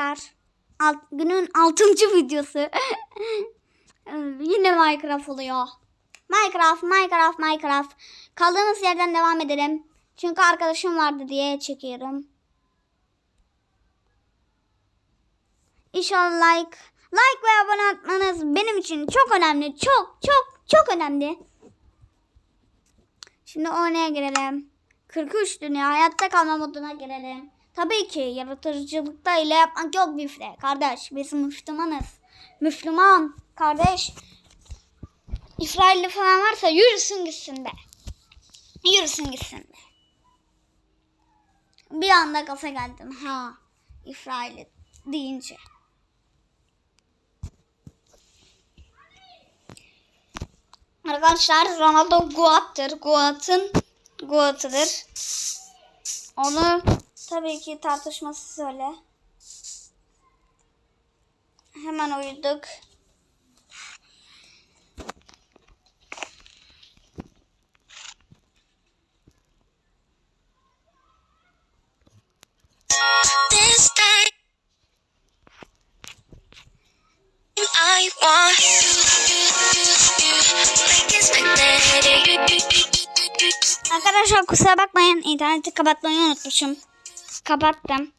Alt, günün altıncı videosu. Yine Minecraft oluyor. Minecraft, Minecraft, Minecraft. Kaldığımız yerden devam edelim. Çünkü arkadaşım vardı diye çekiyorum. İnşallah like, like ve abone atmanız benim için çok önemli. Çok, çok, çok önemli. Şimdi oynaya girelim. 43 dünya hayatta kalma moduna girelim. Tabii ki yaratıcılıkta ile yapmak yok müfte. Kardeş biz Müslümanız. Müslüman kardeş. İsrailli falan varsa yürüsün gitsin be. Yürüsün gitsin be. Bir anda gaza geldim. Ha İsrailli deyince. Arkadaşlar Ronaldo Goat'tır. Goat'ın Goat'ıdır. Onu tabii ki tartışması söyle. Hemen uyuduk. Arkadaşlar kusura bakmayın interneti kapatmayı unutmuşum. Kapattım.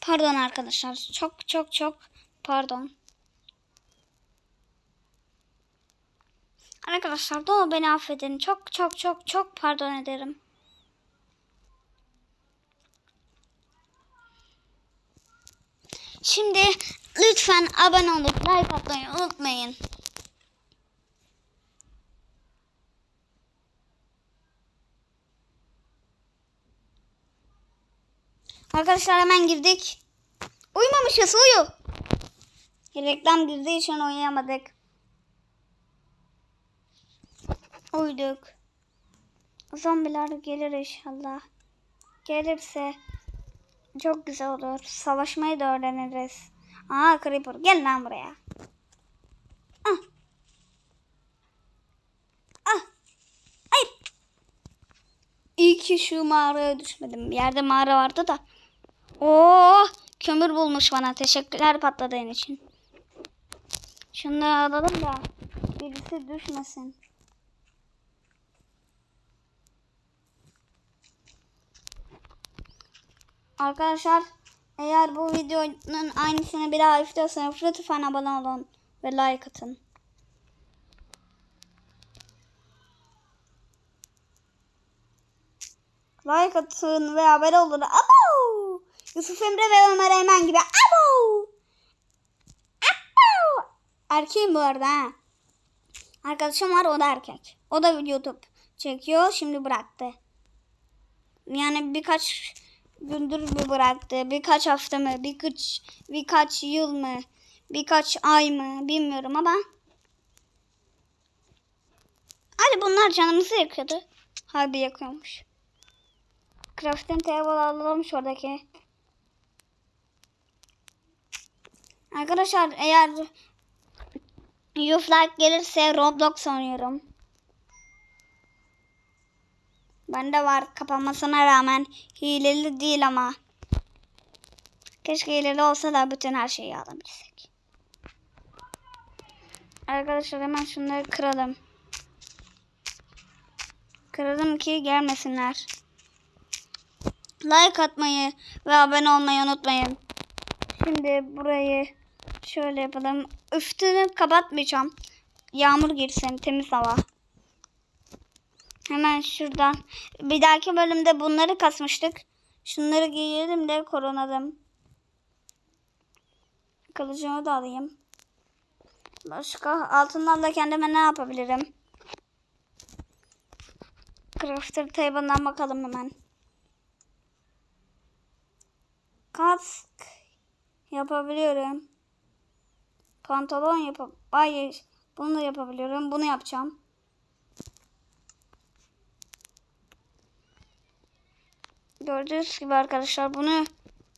Pardon arkadaşlar. Çok çok çok pardon. Arkadaşlar doğru beni affedin. Çok çok çok çok pardon ederim. Şimdi lütfen abone olup like atmayı unutmayın. Arkadaşlar hemen girdik. Uyumamışız uyu. Reklam girdiği için uyuyamadık. Uyduk. Zombiler gelir inşallah. Gelirse çok güzel olur. Savaşmayı da öğreniriz. Aa Creeper gel lan buraya. Ah. Ah. Hayır. İyi ki şu mağaraya düşmedim. Bir yerde mağara vardı da. Oo, kömür bulmuş bana. Teşekkürler patladığın için. Da alalım da birisi düşmesin. Arkadaşlar eğer bu videonun aynısını bir daha istiyorsanız lütfen abone olun ve like atın. Like atın ve abone olun. Abo! Yusuf Emre ve Ömer Eymen gibi. Abo! Abo! Erkeğim bu arada ha. Arkadaşım var o da erkek. O da YouTube çekiyor. Şimdi bıraktı. Yani birkaç gündür mü bıraktı? Birkaç hafta mı? Birkaç birkaç yıl mı? Birkaç ay mı? Bilmiyorum ama. Hadi bunlar canımızı yakıyordu. Harbi yakıyormuş. Crafting table alalım şuradaki. Arkadaşlar eğer Youth gelirse Roblox oynuyorum. Bende var kapanmasına rağmen hileli değil ama. Keşke hileli olsa da bütün her şeyi alabilsek. Arkadaşlar hemen şunları kıralım. Kıralım ki gelmesinler. Like atmayı ve abone olmayı unutmayın. Şimdi burayı şöyle yapalım. Üstünü kapatmayacağım. Yağmur girsin temiz hava. Hemen şuradan. Bir dahaki bölümde bunları kasmıştık. Şunları giyelim de koronadım. Kılıcımı da alayım. Başka altından da kendime ne yapabilirim? Crafter table'dan bakalım hemen. Kask yapabiliyorum. Pantolon yap. Hayır. Bunu da yapabiliyorum. Bunu yapacağım. Gördüğünüz gibi arkadaşlar bunu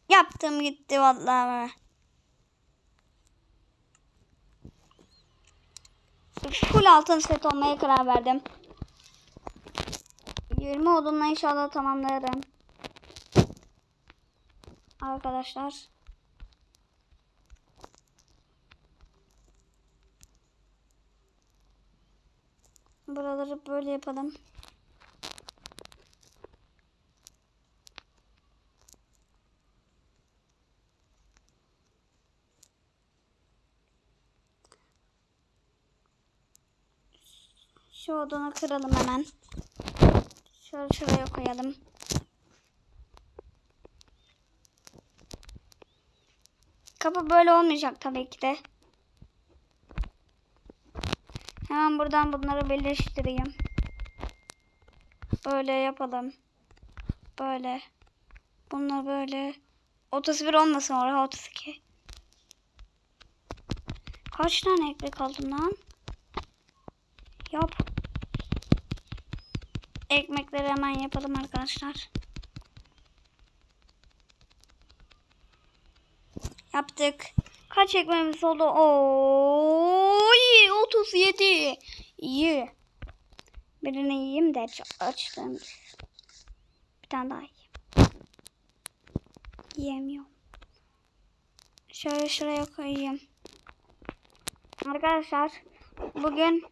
yaptım gitti vallahi. full altın set olmaya karar verdim. 20 odunla inşallah tamamlarım. Arkadaşlar. Buraları böyle yapalım. Odunu kıralım hemen. Şöyle şuraya koyalım. Kapı böyle olmayacak tabii ki de. Hemen buradan bunları birleştireyim. Böyle yapalım. Böyle. Bunlar böyle. 31 olmasın oraya 32. Kaç tane ekmek aldım lan? Yap. Ekmekleri hemen yapalım arkadaşlar. Yaptık. Kaç ekmeğimiz oldu? Oy 37. İyi. Birini yiyeyim de açtım. Bir tane daha yiyeyim. Yiyemiyorum. Şöyle şuraya koyayım. Arkadaşlar bugün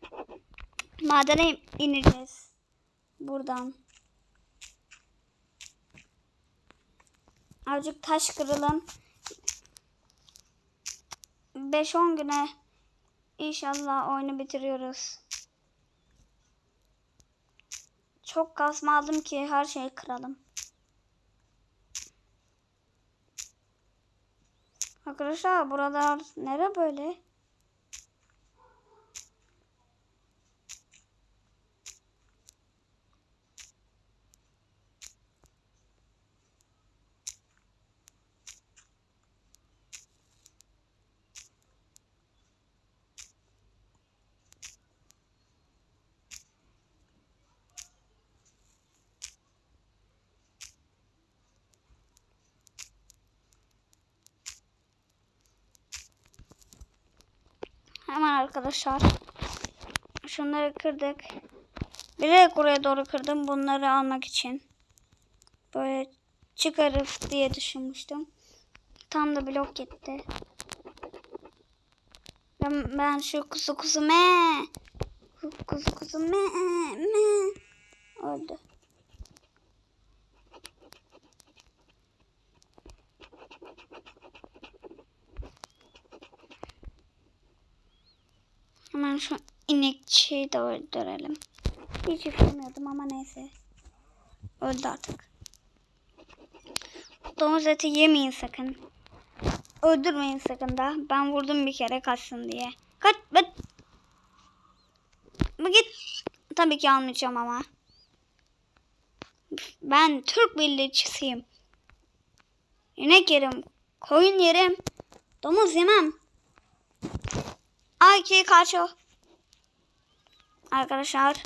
madene ineceğiz. Buradan. Azıcık taş kıralım. 5-10 güne inşallah oyunu bitiriyoruz. Çok kasma aldım ki her şeyi kıralım. Arkadaşlar buralar nere böyle? Hemen arkadaşlar. Şunları kırdık. Bilerek oraya doğru kırdım bunları almak için. Böyle çıkarır diye düşünmüştüm. Tam da blok gitti. Ben, ben şu kuzu kuzu me kuzu kuzu me me öldü. Hemen şu inekçiyi de öldürelim. Hiç istemiyordum ama neyse. Öldü artık. Domuz eti yemeyin sakın. Öldürmeyin sakın da. Ben vurdum bir kere kaçsın diye. Kaç. Ben... Bu git. Tabii ki almayacağım ama. Ben Türk milliyetçisiyim. İnek yerim. Koyun yerim. Domuz yemem. Ay ki kaçıyor. Arkadaşlar.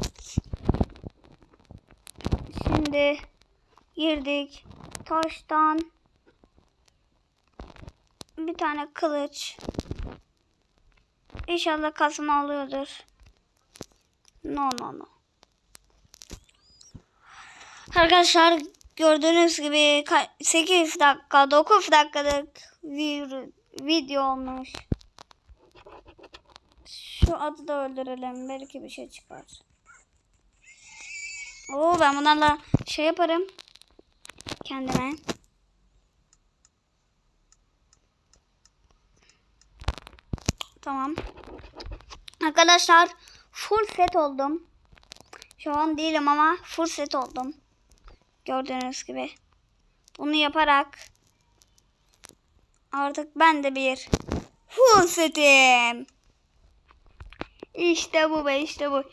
Şimdi girdik. Taştan bir tane kılıç. İnşallah kasma oluyordur. No no no. Arkadaşlar gördüğünüz gibi ka- 8 dakika 9 dakikalık video olmuş. Şu atı da öldürelim. Belki bir şey çıkar. Oo ben bunlarla şey yaparım. Kendime. Tamam. Arkadaşlar full set oldum. Şu an değilim ama full set oldum. Gördüğünüz gibi. Bunu yaparak artık ben de bir full setim. İşte bu be işte bu.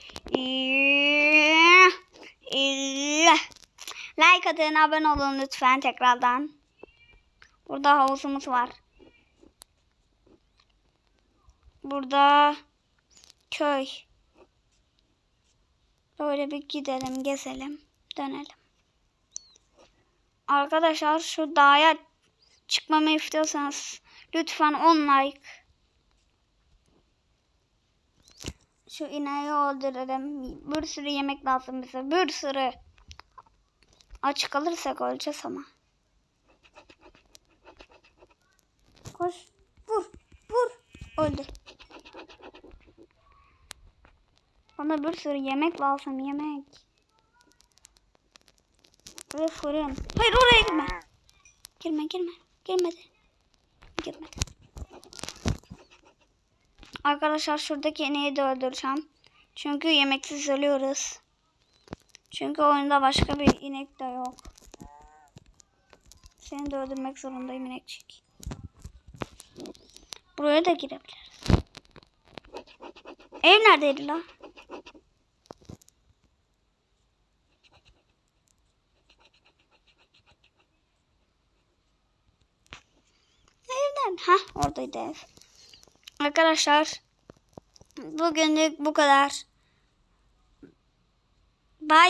Like atın abone olun lütfen tekrardan. Burada havuzumuz var. Burada köy. Böyle bir gidelim gezelim dönelim. Arkadaşlar şu dağa çıkmamı istiyorsanız lütfen 10 like Şu ineği öldürelim. Bir sürü yemek lazım bize. Bir sürü. Aç kalırsak öleceğiz ama. Koş. Vur. Vur. Öldü. Bana bir sürü yemek lazım. Yemek. Ve fırın. Hayır oraya girme. Girme girme. Girmedi. Girmedi. Arkadaşlar şuradaki ineği de öldüreceğim. Çünkü yemeksiz ölüyoruz. Çünkü oyunda başka bir inek de yok. Seni de öldürmek zorundayım inekçik. Buraya da girebiliriz. Ev neredeydi la? Evden. Ha oradaydı ev. Arkadaşlar bugünlük bu kadar. Bye